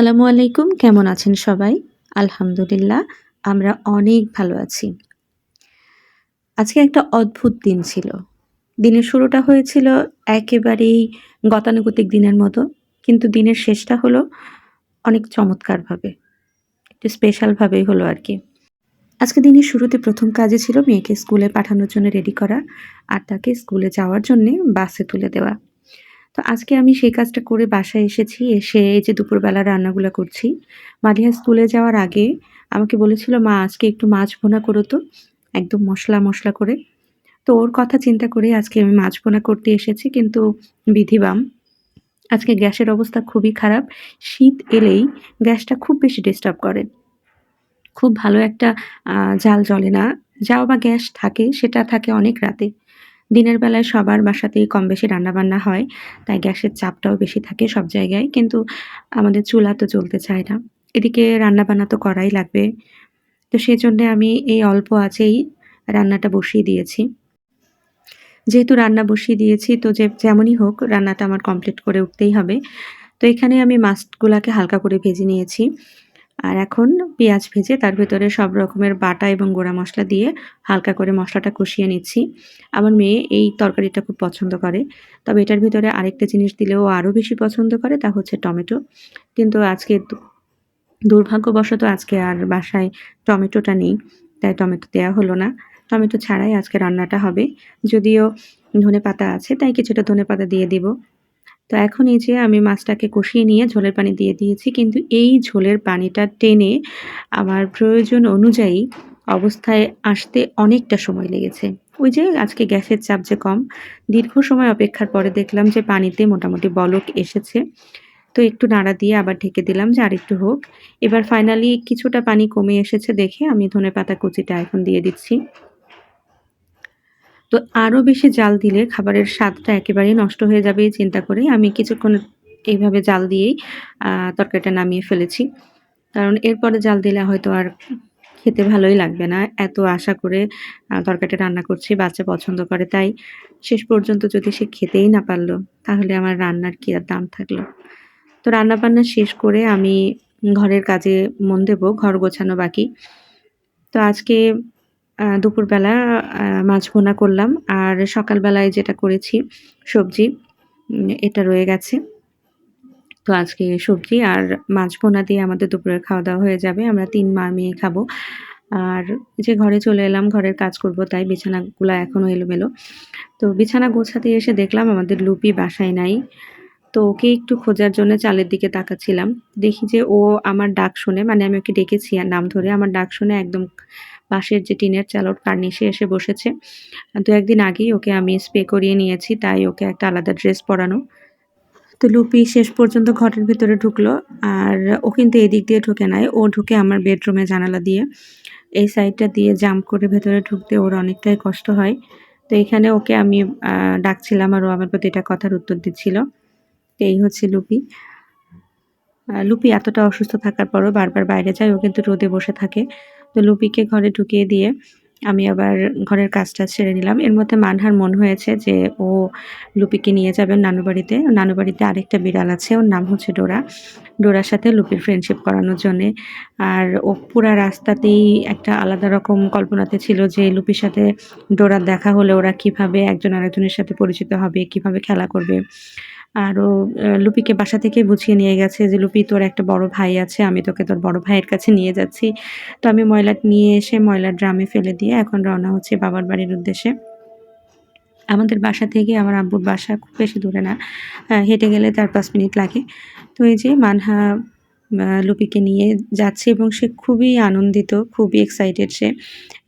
আসসালামু আলাইকুম, কেমন আছেন সবাই? আলহামদুলিল্লাহ, আমরা অনেক ভালো আছি। আজকে একটা অদ্ভুত দিন ছিল। দিনের শুরুটা হয়েছিল একেবারেই গতানুগতিক দিনের মতো, কিন্তু দিনের শেষটা হলো অনেক চমৎকারভাবে, একটু স্পেশালভাবেই হলো আর কি। আজকে দিনের শুরুতে প্রথম কাজে ছিল মেয়েকে স্কুলে পাঠানোর জন্য রেডি করা, আর তাকে স্কুলে যাওয়ার জন্যে বাসে তুলে দেওয়া। তো আজকে আমি সেই কাজটা করে বাসায় এসেছি, এসে এই যে দুপুরবেলা রান্নাগুলো করছি। মালিহা স্কুলে যাওয়ার আগে আমাকে বলেছিল, মা, আজকে একটু মাছ ভোনা করো তো, একদম মশলা মশলা করে। তো ওর কথা চিন্তা করে আজকে আমি মাছ ভোনা করতে এসেছি, কিন্তু বিধিবাম, আজকে গ্যাসের অবস্থা খুবই খারাপ। শীত এলেই গ্যাসটা খুব বেশি ডিস্টার্ব করে। খুব ভালো একটা জাল জ্বলে না। যাও বা গ্যাস থাকে, সেটা থাকে অনেক রাতে। দিনের বেলায় সবার বাসাতেই কম বেশি রান্নাবান্না হয়, তাই গ্যাসের চাপটাও বেশি থাকে সব জায়গায়, কিন্তু আমাদের চুলা তো চলতে চায় না। এদিকে রান্নাবান্না তো করাই লাগবে। তো সেই জন্যে আমি এই অল্প আছেই রান্নাটা বসিয়ে দিয়েছি। যেহেতু রান্না বসিয়ে দিয়েছি, তো যে যেমনই হোক রান্নাটা আমার কমপ্লিট করে উঠতেই হবে। তো এখানে আমি মাছগুলাকে হালকা করে ভেজে নিয়েছি। আর এখন পেঁয়াজ ভেজে তার ভেতরে সব রকমের বাটা এবং গোড়া মশলা দিয়ে হালকা করে মশলাটা কষিয়ে নিচ্ছি। আমার মেয়ে এই তরকারিটা খুব পছন্দ করে। তবে এটার ভিতরে আরেকটা জিনিস দিলেও আরও বেশি পছন্দ করে তা হচ্ছে টমেটো। কিন্তু আজকে দুর্ভাগ্যবশত আজকে আর বাসায় টমেটোটা নেই, তাই টমেটো দেওয়া হলো না। টমেটো ছাড়াই আজকে রান্নাটা হবে। যদিও ধনে পাতা আছে, তাই কিছুটা ধনে পাতা দিয়ে দিব। তো এখন এই যে আমি মাছটাকে কষিয়ে নিয়ে ঝোলের পানি দিয়ে দিয়েছি, কিন্তু এই ঝোলের পানিটা টেনে আমার প্রয়োজন অনুযায়ী অবস্থায় আসতে অনেকটা সময় লেগেছে। ওই যে আজকে গ্যাসের চাপ যে কম, দীর্ঘ সময় অপেক্ষার পরে দেখলাম যে পানিতে মোটামুটি বলক এসেছে। তো একটু নাড়া দিয়ে আবার ঢেকে দিলাম যে আরেকটু হোক। এবার ফাইনালি কিছুটা পানি কমে এসেছে দেখে আমি ধনে পাতা কুচিটা এখন দিয়ে দিচ্ছি। তো আরও বেশি জাল দিলে খাবারের স্বাদটা একেবারেই নষ্ট হয়ে যাবে, চিন্তা করে আমি কিছুক্ষণ এইভাবে জাল দিয়েই তরকারিটা নামিয়ে ফেলেছি। কারণ এরপরে জাল দিলে হয়তো আর খেতে ভালোই লাগবে না। এত আশা করে তরকারিটা রান্না করছি, বাচ্চা পছন্দ করে, তাই শেষ পর্যন্ত যদি সে খেতেই না পারল, তাহলে আমার রান্নার কী আর দাম থাকল? তো রান্না বান্না শেষ করে আমি ঘরের কাজে মন দেবো, ঘর গোছানো বাকি। তো আজকে দুপুরবেলা মাছ ভোনা করলাম। আর সকালবেলায় যেটা করেছি, সবজি এটা রয়ে গেছে। তো আজকে সবজি আর মাছ ভোনা দিয়ে আমাদের দুপুরের খাওয়া দাওয়া হয়ে যাবে। আমরা তিন মা মেয়ে খাব। আর যে ঘরে চলে এলাম, ঘরের কাজ করব, তাই বিছানাগুলো এখনও এলোমেলো। তো বিছানা গোছাতে এসে দেখলাম আমাদের লুপি বাসায় নাই। তো ওকে একটু খোঁজার জন্য চালের দিকে তাকাচ্ছিলাম। দেখি যে ও আমার ডাক শুনে মানে আমি ওকে ডেকেছি আর নাম ধরে, আমার ডাক শুনে একদম পাশের যে টিনের চালর কার্নিশে এসে বসেছে। দু একদিন আগেই ওকে আমি স্প্রে করিয়ে নিয়েছি, তাই ওকে একটা আলাদা ড্রেস পরানো। তো লুপি শেষ পর্যন্ত ঘরের ভিতরে ঢুকলো, আর ও কিন্তু এদিক দিয়ে ঢুকে নাই। ও ঢুকে আমার বেডরুমে জানালা দিয়ে। এই সাইডটা দিয়ে জাম্প করে ভেতরে ঢুকতে ওর অনেকটাই কষ্ট হয়। তো এখানে ওকে আমি ডাকছিলাম আর ও আমার প্রতি এটা কথার উত্তর দিচ্ছিল। এই হচ্ছে লুপি। লুপি এতটা অসুস্থ থাকার পরও বারবার বাইরে যায়, ও কিন্তু রোদে বসে থাকে। তো লুপিকে ঘরে ঢুকিয়ে দিয়ে আমি আবার ঘরের কাজটা ছেড়ে নিলাম। এর মধ্যে মানহার মন হয়েছে যে ও লুপিকে নিয়ে যাবেন নানু বাড়িতে। নানু বাড়িতে আরেকটা বিড়াল আছে, ওর নাম হচ্ছে ডোরা। ডোরার সাথে লুপির ফ্রেন্ডশিপ করানোর জন্যে। আর ও পুরা রাস্তাতেই একটা আলাদা রকম কল্পনাতে ছিল যে লুপির সাথে ডোরার দেখা হলে ওরা কীভাবে একজন আরেকজনের সাথে পরিচিত হবে, কীভাবে খেলা করবে। আরও লুপিকে বাসা থেকে বুঝিয়ে নিয়ে গেছে যে, লুপি, তোর একটা বড় ভাই আছে, আমি তোকে তোর বড় ভাইয়ের কাছে নিয়ে যাচ্ছি। তো আমি ময়লা নিয়ে এসে ময়লার ড্রামে ফেলে দিয়ে এখন রওনা হচ্ছে বাবার বাড়ির উদ্দেশ্যে। আমাদের বাসা থেকে, আমার আব্বুর বাসা খুব বেশি দূরে না হেঁটে গেলে তার পাঁচ মিনিট লাগে। তো এই যে, মানহা লুপিকে নিয়ে যাচ্ছে এবং সে খুবই আনন্দিত, খুবই এক্সাইটেড সে।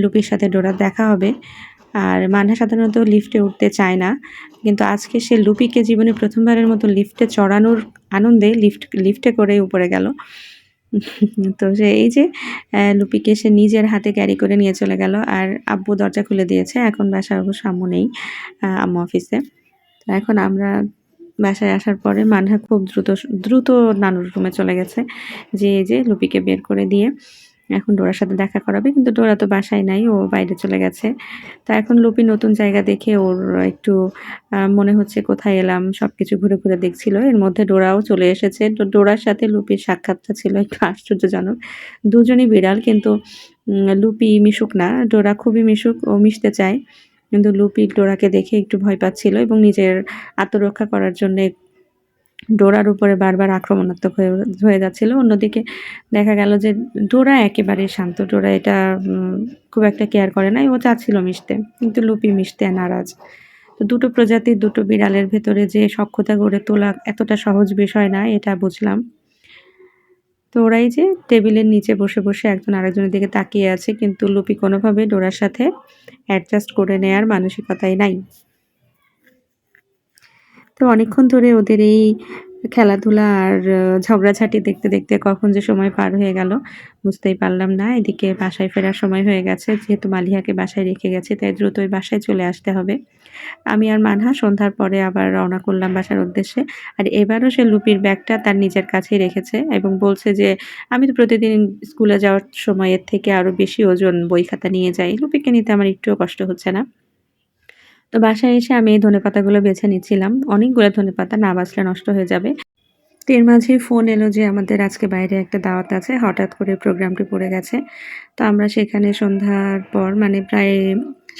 লুপির সাথে ডোরা দেখা হবে। আর মানহা সাধারণত লিফটে উঠতে চায় না। কিন্তু আজকে সে লুপিকে জীবনে প্রথমবারের মতো লিফটে চড়ানোর আনন্দে লিফট লিফটে করে উপরে গেল। তো সে এই যে লুপিকে সে নিজের হাতে ক্যারি করে নিয়ে চলে গেল আর আব্বু দরজা খুলে দিয়েছে। এখন বাসার অবশ্য আম্মু নেই আম্মু অফিসে তো এখন আমরা বাসায় আসার পরে মানহা খুব দ্রুত দ্রুত নানুর রুমে চলে গেছে। যে, এই যে, লুপিকে বের করে দিয়ে এখন ডোরার সাথে দেখা করাবে, কিন্তু ডোরা তো বাসায় নাই, ও বাইরে চলে গেছে। তো এখন লুপি নতুন জায়গা দেখে ওর একটু মনে হচ্ছে কোথায় এলাম সব কিছু ঘুরে ঘুরে দেখছিল। এর মধ্যে ডোরাও চলে এসেছে। তো ডোরার সাথে লুপির সাক্ষাৎটা ছিল একটু আশ্চর্যজনক। দুজনই বিড়াল, কিন্তু লুপি মিশুক না। ডোরা খুবই মিশুক, ও মিশতে চায়। কিন্তু লুপি ডোরাকে দেখে একটু ভয় পাচ্ছিল এবং নিজের আত্মরক্ষা করার জন্য ডোরার উপরে বারবার আক্রমণাত্মক হয়ে হয়ে যাচ্ছিল। অন্যদিকে দেখা গেল যে ডোরা একেবারে শান্ত। ডোরা এটা খুব একটা কেয়ার করে না ও চাচ্ছিল মিশতে, কিন্তু লুপি মিশতে নারাজ। তো দুটো প্রজাতির দুটো বিড়ালের ভেতরে যে সক্ষতা গড়ে তোলা এতটা সহজ বিষয় না, এটা বুঝলাম। তো ওরাই যে টেবিলের নিচে বসে বসে একজন আরেকজনের দিকে তাকিয়ে আছে, কিন্তু লুপি কোনোভাবে ডোরার সাথে অ্যাডজাস্ট করে নেয়ার মানসিকতাই নাই। অনেকক্ষণ ধরে ওদের এই খেলাধুলা আর ঝগড়াঝাটি দেখতে দেখতে কখন যে সময় পার হয়ে গেল, বুঝতেই পারলাম না। এদিকে বাসায় ফেরার সময় হয়ে গেছে, যেহেতু মালিহাকে বাসায় রেখে গেছে, তাই দ্রুত ওই বাসায় চলে আসতে হবে। আমি আর মানহা সন্ধ্যার পরে আবার রওনা করলাম বাসার উদ্দেশ্যে। আর এবারও সে লুপির ব্যাগটা তার নিজের কাছেই রেখেছে এবং বলছে যে, আমি তো প্রতিদিন স্কুলে যাওয়ার সময়ের থেকে আরও বেশি ওজন বই খাতা নিয়ে যাই। লুপিকে নিতে আমার একটুও কষ্ট হচ্ছে না। তো বাসায় এসে আমি এই ধনেপাতাগুলো বেছে নিচ্ছিলাম। অনেকগুলো ধনেপাতা না বাছলে নষ্ট হয়ে যাবে। তো এর মাঝে ফোন এলো যে আমাদের আজকে বাইরে একটা দাওয়াত আছে, হঠাৎ করে প্রোগ্রামটি পড়ে গেছে। তো আমরা সেখানে সন্ধ্যার পর মানে প্রায়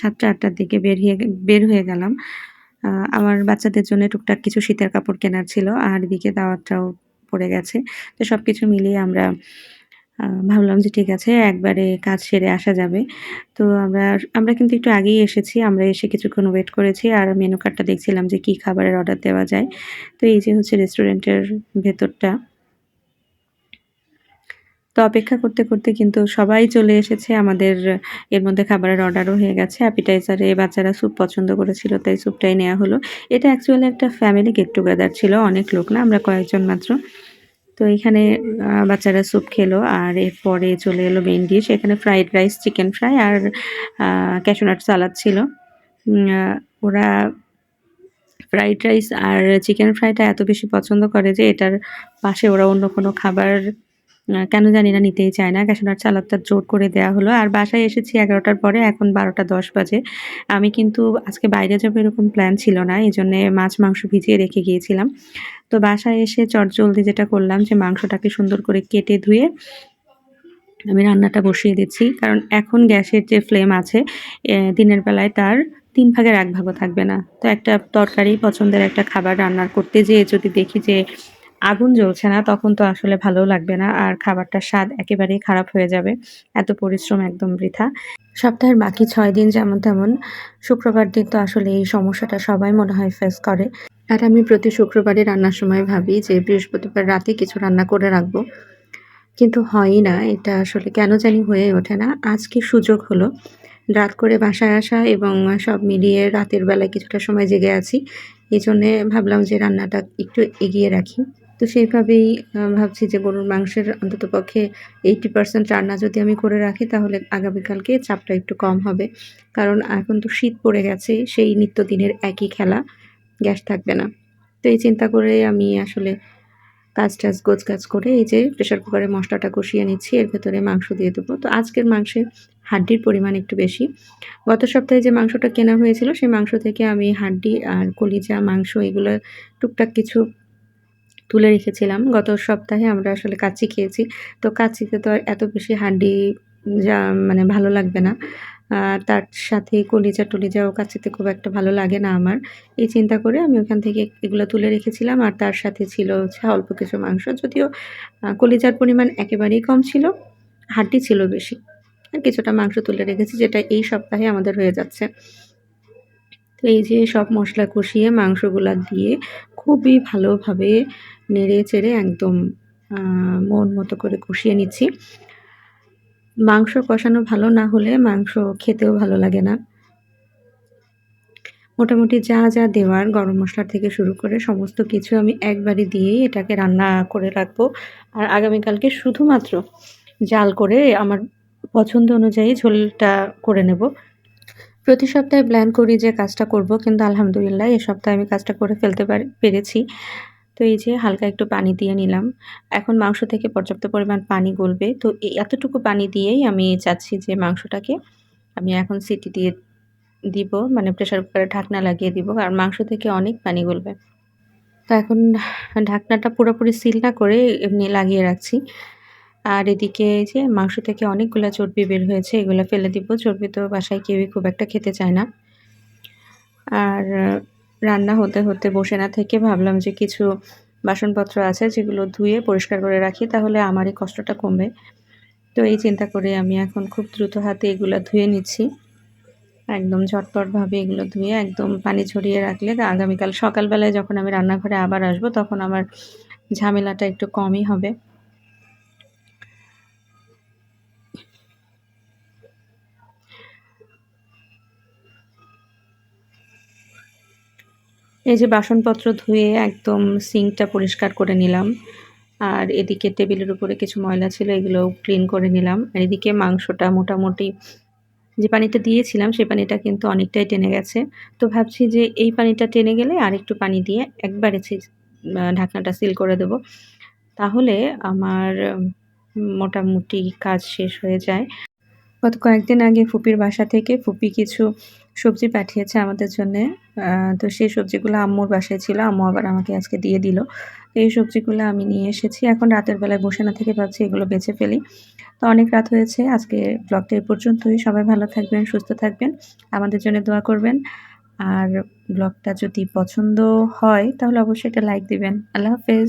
সাতটা, আটটার দিকে বের হয়ে বের হয়ে গেলাম। আমার বাচ্চাদের জন্য টুকটাক কিছু শীতের কাপড় কেনার ছিল, আর এদিকে দাওয়াতটাও পড়ে গেছে। তো সব কিছু মিলিয়ে আমরা ভাবলাম যে ঠিক আছে, একবারে কাজ সেরে আসা যাবে। তো আমরা আমরা কিন্তু একটু আগেই এসেছি, আমরা এসে কিছুক্ষণ ওয়েট করেছি আর মেনু কার্ডটা দেখছিলাম যে কি খাবারের অর্ডার দেওয়া যায়। তো এই যে হচ্ছে রেস্টুরেন্টের ভেতরটা। তো অপেক্ষা করতে করতে কিন্তু সবাই চলে এসেছে, আমাদের এর মধ্যে খাবারের অর্ডারও হয়ে গেছে। অ্যাপিটাইজারে বাচ্চারা স্যুপ পছন্দ করেছিল, তাই স্যুপটাই নেওয়া হলো। এটা অ্যাকচুয়ালি একটা ফ্যামিলি গেট টুগেদার ছিল, অনেক লোক না, আমরা কয়েকজন মাত্র। তো এখানে বাচ্চারা স্যুপ খেলো আর এরপরে চলে এলো মেন ডিশ এখানে ফ্রাইড রাইস চিকেন ফ্রাই আর ক্যাশোনাট সালাদ ছিল। ওরা ফ্রাইড রাইস আর চিকেন ফ্রাইটা এত বেশি পছন্দ করে যে এটার পাশে ওরা অন্য কোনো খাবার কেন জানি না নিতেই চায় না। ক্যাশোনাট সালাদটা জোর করে দেওয়া হলো। আর বাসায় এসেছি এগারোটার পরে, এখন বারোটা দশ বাজে। আমি কিন্তু আজকে বাইরে যাব এরকম প্ল্যান ছিল না এই জন্যে মাছ মাংস ভিজিয়ে রেখে গিয়েছিলাম। তো বাসায় এসে চটজলদি যেটা করলাম যে মাংসটাকে সুন্দর করে কেটে ধুয়ে আমি রান্নাটা বসিয়ে দিচ্ছি। কারণ এখন গ্যাসের যে ফ্লেম আছে দিনের বেলায় তার তিন ভাগের এক ভাগও থাকবে না। তো একটা তরকারি পছন্দের একটা খাবার রান্না করতে যেয়ে যদি দেখি যে আগুন জ্বলছে না, তখন তো আসলে ভালো লাগবে না। আর খাবারটার স্বাদ একেবারেই খারাপ হয়ে যাবে। এত পরিশ্রম একদম বৃথা। সপ্তাহের বাকি ছয় দিন যেমন তেমন, শুক্রবার দিন তো আসলে এই সমস্যাটা সবাই মনে হয় ফেস করে। আর আমি প্রতি শুক্রবারই রান্নার সময় ভাবি যে বৃহস্পতিবার রাতে কিছু রান্না করে রাখব। কিন্তু হয়ই না, এটা আসলে কেন জানি হয়ে ওঠে না। আজকে সুযোগ হলো? রাত করে বাসায় আসা এবং সব মিলিয়ে রাতের বেলায় কিছুটা সময় জেগে আছি এই জন্যে ভাবলাম যে রান্নাটা একটু এগিয়ে রাখি। তো সেইভাবেই ভাবছি যে গরুর মাংসের অন্ততপক্ষে এইটি পার্সেন্ট রান্না যদি আমি করে রাখি, তাহলে আগামীকালকে চাপটা একটু কম হবে। কারণ এখন তো শীত পড়ে গেছে, সেই নিত্যদিনের একই খেলা, গ্যাস থাকবে না। তো এই চিন্তা করে আমি আসলে কাজ টাজ গোছ কাজ করে এই যে প্রেশার কুকারে মশলাটা কষিয়ে নিচ্ছি, এর ভেতরে মাংস দিয়ে দেবো। তো আজকের মাংসে হাড্ডির পরিমাণ একটু বেশি। গত সপ্তাহে যে মাংসটা কেনা হয়েছিল, সেই মাংস থেকে আমি হাড্ডি আর কলিজা, মাংস, এগুলো টুকটাক কিছু তুলে রেখেছিলাম। গত সপ্তাহে আমরা আসলে কাচ্চি খেয়েছি। তো কাচ্চিতে তো আর এত বেশি হাড্ডি যা মানে ভালো লাগবে না। তার সাথে কলিজা টলিজাও কাচ্চিতে খুব একটা ভালো লাগে না আমার। এই চিন্তা করে আমি ওখান থেকে এগুলো তুলে রেখেছিলাম। আর তার সাথে ছিল হচ্ছে অল্প কিছু মাংস। যদিও কলিজার পরিমাণ একেবারেই কম ছিল হাড্ডি ছিল বেশি। আর কিছুটা মাংস তুলে রেখেছি, যেটা এই সপ্তাহে আমাদের হয়ে যাচ্ছে। তো এই যে সব মশলা কষিয়ে মাংসগুলা দিয়ে খুবই ভালোভাবে নেড়ে চেড়ে একদম মন মতো করে কষিয়ে নিচ্ছি। মাংস কষানো ভালো না হলে মাংস খেতেও ভালো লাগে না। মোটামুটি যা যা দেওয়ার গরম মশলা থেকে শুরু করে সমস্ত কিছু আমি একবারে দিয়েই এটাকে রান্না করে রাখব। আর আগামীকালকে শুধুমাত্র জাল করে আমার পছন্দ অনুযায়ী ঝোলটা করে নেব। প্রতি সপ্তাহে প্ল্যান করি যে কাজটা করব, কিন্তু আলহামদুলিল্লাহ এ সপ্তাহে আমি কাজটা করে ফেলতে পারি, পেরেছি। তো এই যে হালকা একটু পানি দিয়ে নিলাম। এখন মাংস থেকে পর্যাপ্ত পরিমাণ পানি গলবে। তো এতটুকু পানি দিয়েই আমি চাচ্ছি যে মাংসটাকে আমি এখন সিটি দিয়ে দিব মানে প্রেশার কুকারে ঢাকনা লাগিয়ে দিব, কারণ মাংস থেকে অনেক পানি গলবে। তো এখন ঢাকনাটা পুরোপুরি সিল না করে এমনি লাগিয়ে রাখছি। আর এদিকে যে মাংস থেকে অনেকগুলো চর্বি বের হয়েছে, এগুলো ফেলে দিব। চর্বি তো বাসায় কেউই খুব একটা খেতে চায় না। আর রান্না হতে হতে বসে না থেকে ভাবলাম যে কিছু বাসনপত্র আছে যেগুলো ধুয়ে পরিষ্কার করে রাখি, তাহলে আমার এই কষ্টটা কমবে। তো এই চিন্তা করে আমি এখন খুব দ্রুত হাতে এগুলো ধুয়ে নিচ্ছি। একদম ঝটপটভাবে এগুলো ধুয়ে একদম পানি ছড়িয়ে রাখলে আগামীকাল সকালবেলায় যখন আমি রান্নাঘরে আবার আসব, তখন আমার ঝামেলাটা একটু কমই হবে। এই যে বাসনপত্র ধুয়ে একদম সিঙ্কটা পরিষ্কার করে নিলাম। আর এদিকে টেবিলের উপরে কিছু ময়লা ছিল এগুলো ক্লিন করে নিলাম। আর এদিকে মাংসটা মোটামুটি যে পানিটা দিয়েছিলাম সেই পানিটা কিন্তু অনেকটাই টেনে গেছে। তো ভাবছি যে এই পানিটা টেনে গেলে আর একটু পানি দিয়ে একবারে ঢাকনাটা সিল করে দেব। তাহলে আমার মোটামুটি কাজ শেষ হয়ে যায়। গত কয়েকদিন আগে ফুপির বাসা থেকে ফুপি কিছু সবজি পাঠিয়েছে আমাদের জন্যে। তো সেই সবজিগুলো আম্মুর বাসায় ছিল। আম্মু আবার আমাকে আজকে দিয়ে দিল। এই সবজিগুলো আমি নিয়ে এসেছি। এখন রাতের বেলায় বসে না থেকে ভাবছি এগুলো বেছে ফেলি। তো অনেক রাত হয়েছে। আজকে ব্লগটা এই পর্যন্তই। সবাই ভালো থাকবেন, সুস্থ থাকবেন। আমাদের জন্য দোয়া করবেন। আর ব্লগটা যদি পছন্দ হয়, তাহলে অবশ্যই এটা লাইক দিবেন। আল্লাহ হাফেজ।